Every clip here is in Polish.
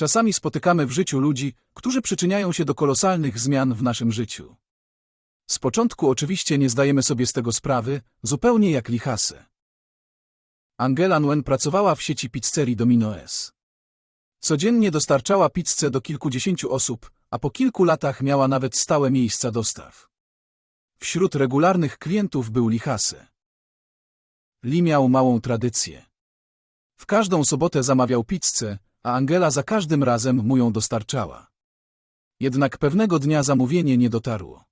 Czasami spotykamy w życiu ludzi, którzy przyczyniają się do kolosalnych zmian w naszym życiu. Z początku oczywiście nie zdajemy sobie z tego sprawy, zupełnie jak lichasy. Angela Nguyen pracowała w sieci pizzerii Domino S. Codziennie dostarczała pizzę do kilkudziesięciu osób, a po kilku latach miała nawet stałe miejsca dostaw. Wśród regularnych klientów był Lichasy. Li miał małą tradycję. W każdą sobotę zamawiał pizzę, a Angela za każdym razem mu ją dostarczała. Jednak pewnego dnia zamówienie nie dotarło.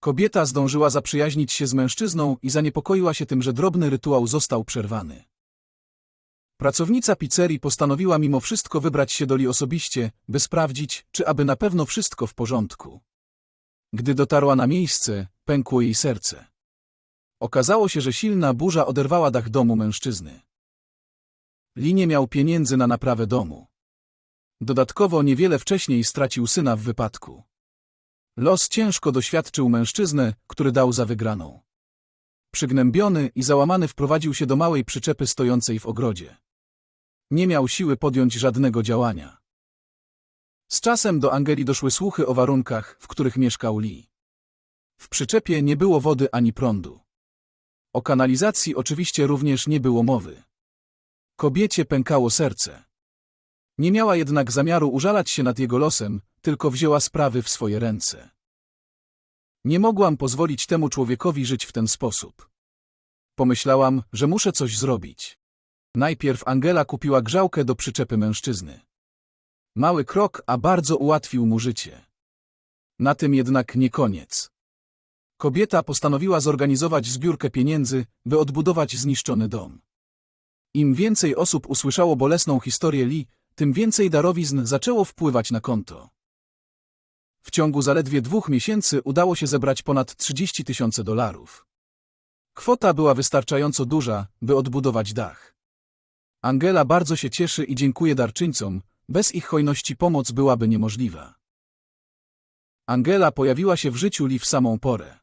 Kobieta zdążyła zaprzyjaźnić się z mężczyzną i zaniepokoiła się tym, że drobny rytuał został przerwany. Pracownica pizzerii postanowiła mimo wszystko wybrać się do Li osobiście, by sprawdzić, czy aby na pewno wszystko w porządku. Gdy dotarła na miejsce, pękło jej serce. Okazało się, że silna burza oderwała dach domu mężczyzny. Li nie miał pieniędzy na naprawę domu. Dodatkowo niewiele wcześniej stracił syna w wypadku. Los ciężko doświadczył mężczyznę, który dał za wygraną. Przygnębiony i załamany wprowadził się do małej przyczepy stojącej w ogrodzie. Nie miał siły podjąć żadnego działania. Z czasem do Angeli doszły słuchy o warunkach, w których mieszkał Lee. W przyczepie nie było wody ani prądu. O kanalizacji oczywiście również nie było mowy. Kobiecie pękało serce. Nie miała jednak zamiaru użalać się nad jego losem, tylko wzięła sprawy w swoje ręce. Nie mogłam pozwolić temu człowiekowi żyć w ten sposób. Pomyślałam, że muszę coś zrobić. Najpierw Angela kupiła grzałkę do przyczepy mężczyzny. Mały krok, a bardzo ułatwił mu życie. Na tym jednak nie koniec. Kobieta postanowiła zorganizować zbiórkę pieniędzy, by odbudować zniszczony dom. Im więcej osób usłyszało bolesną historię Lee, tym więcej darowizn zaczęło wpływać na konto. W ciągu zaledwie dwóch miesięcy udało się zebrać ponad 30 tysięcy dolarów. Kwota była wystarczająco duża, by odbudować dach. Angela bardzo się cieszy i dziękuję darczyńcom, bez ich hojności pomoc byłaby niemożliwa. Angela pojawiła się w życiu Lee w samą porę.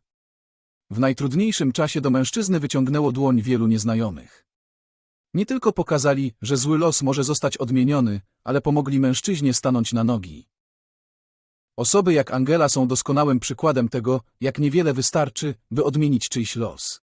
W najtrudniejszym czasie do mężczyzny wyciągnęło dłoń wielu nieznajomych. Nie tylko pokazali, że zły los może zostać odmieniony, ale pomogli mężczyźnie stanąć na nogi. Osoby jak Angela są doskonałym przykładem tego, jak niewiele wystarczy, by odmienić czyjś los.